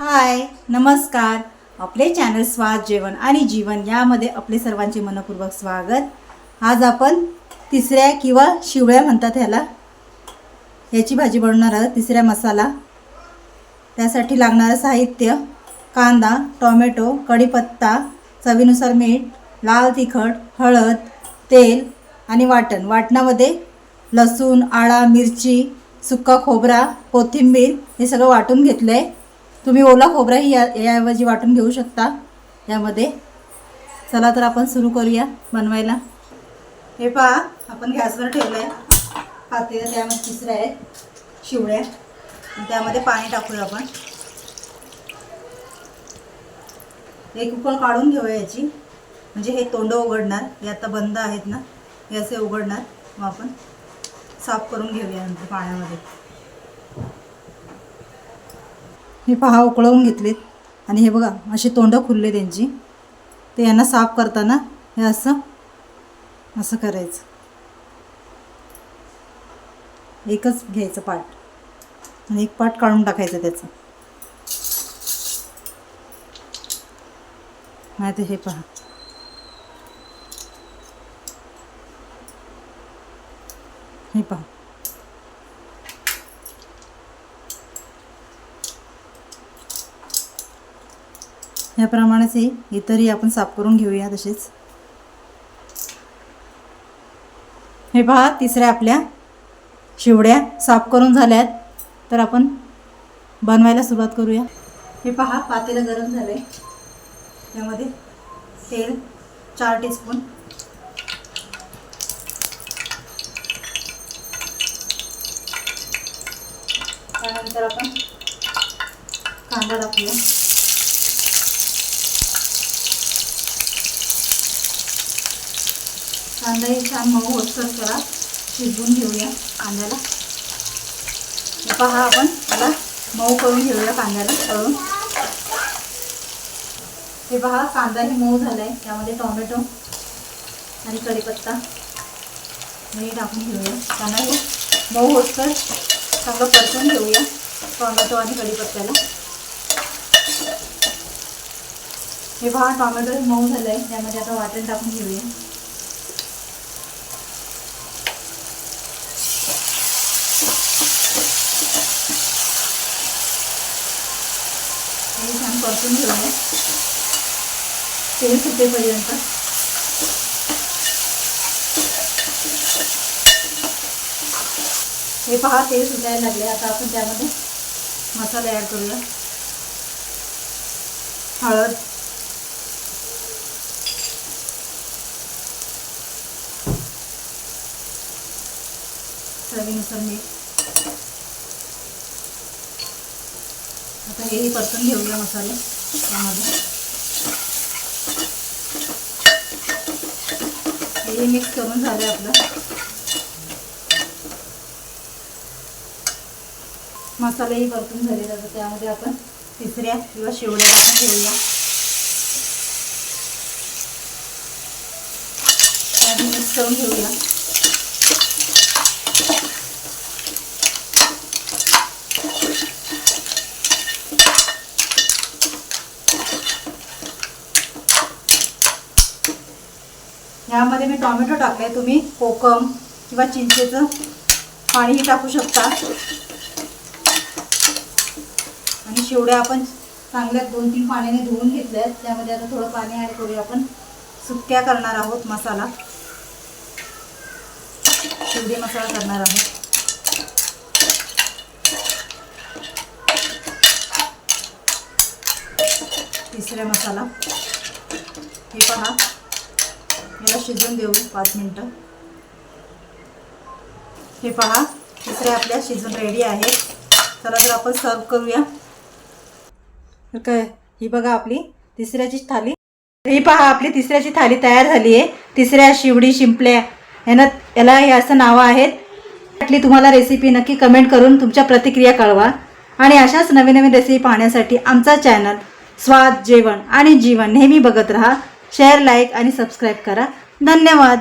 हाय नमस्कार. आपले चॅनल स्वाद जेवण आणि जीवन यामध्ये आपले सर्वांचे मनपूर्वक स्वागत. आज आपण तिसऱ्या किंवा शिवळ्या म्हणतात ह्याला. ह्याची भाजी बनवणार आहोत तिसऱ्या मसाला. त्यासाठी लागणारं साहित्य कांदा टोमॅटो कढीपत्ता चवीनुसार मीठ लाल तिखट हळद तेल आणि वाटण. वाटणामध्ये लसूण आळा मिरची सुक्का खोबरा कोथिंबीर हे सगळं वाटून घेतलं आहे तुम्ही ओला खोबराही या याऐवजी वाटून घेऊ शकता यामध्ये. चला तर आपण सुरू करूया बनवायला. हे पहा आपण गॅसवर ठेवलं आहे पातेलं त्यामध्ये तिसऱ्या आहेत शिवड्या. त्यामध्ये पाणी टाकूया आपण. एक उकळ काढून घेऊया याची. म्हणजे हे तोंड उघडणार. हे आता बंद आहेत ना. हे असे उघडणार. मग आपण साफ करून घेऊया नंतर पाण्यामध्ये. हे पहा उकळवून घेतलेत. आणि हे बघा अशी तोंड खुलले त्यांची. ते यांना साफ करताना हे असं असं करायचं. एकच घ्यायचं पाट आणि एक पाट काढून टाकायचं त्याचं. नाही तर हे पहा. हे पहा. याप्रमाणेच इतरही आपण साफ करून घेऊया तसेच. हे पहा तिसऱ्या आपल्या शिवड्या साफ करून झाल्यात. तर आपण बनवायला सुरुवात करूया. हे पहा पातेलं गरम झालं आहे त्यामध्ये तेल चार टीस्पून. त्यानंतर आपण कांदा टाकूया. कांदाही छान मऊ होतसर करा शिजवून घेऊया कांद्याला. पहा आपण त्याला मऊ करून घेऊया कांद्याला तळून. हे पहा कांदाही मऊ झाला आहे त्यामध्ये टोमॅटो आणि कढीपत्ता. हे टाकून घेऊया. त्यांना हे मऊ होतसर चांगलं परतून घेऊया टोमॅटो आणि कढीपत्त्याला. हे पहा टोमॅटो मऊ झालं आहे त्यामध्ये आता वाटण टाकून घेऊया. हे छान परतून घेऊया तेल सुटेपर्यंत हे पहा तेल सुटायला लागले आता आपण त्यामध्ये मसाला ॲड करूया. हळद. चवीनुसार मीठ. आता हेही परतून घेऊया मसाले त्यामध्ये हेही मिक्स करून झालं आपलं. मसालेही परतून झाले जातो त्यामध्ये आपण तिसऱ्या किंवा शेवड्या पण घेऊया. त्याआधी मिक्स करून घेऊया. यामध्ये मी टॉमॅटो टाकले तुम्ही कोकम किंवा चिंचेचं पाणीही टाकू शकता. आणि शेवड्या आपण चांगल्या दोन तीन पाण्याने धुवून घेतल्या आहेत त्यामध्ये आता थोडं पाणी ॲड करूया आपण. सुक्या करणार आहोत मसाला. शिवडी मसाला करणार आहोत. तिसरा मसाला. हे पहा. याला शिजवून देऊ पाच मिनटं. हे पहा तिसऱ्या आपल्या शिजून रेडी आहे. चला तर आपण सर्व करूया. काय ही बघा आपली तिसऱ्याची थाली. ही पहा आपली तिसऱ्याची थाली तयार झाली आहे. तिसऱ्या शिवडी शिंपल्या. यानं याला हे असं नावं आहेत. वाटली तुम्हाला रेसिपी नक्की कमेंट करून तुमच्या प्रतिक्रिया कळवा. आणि अशाच नवीन नवीन रेसिपी पाहण्यासाठी आमचा चॅनल स्वाद जेवण आणि जीवन नेहमी बघत राहा. शेअर लाईक आणि सबस्क्राईब करा. धन्यवाद.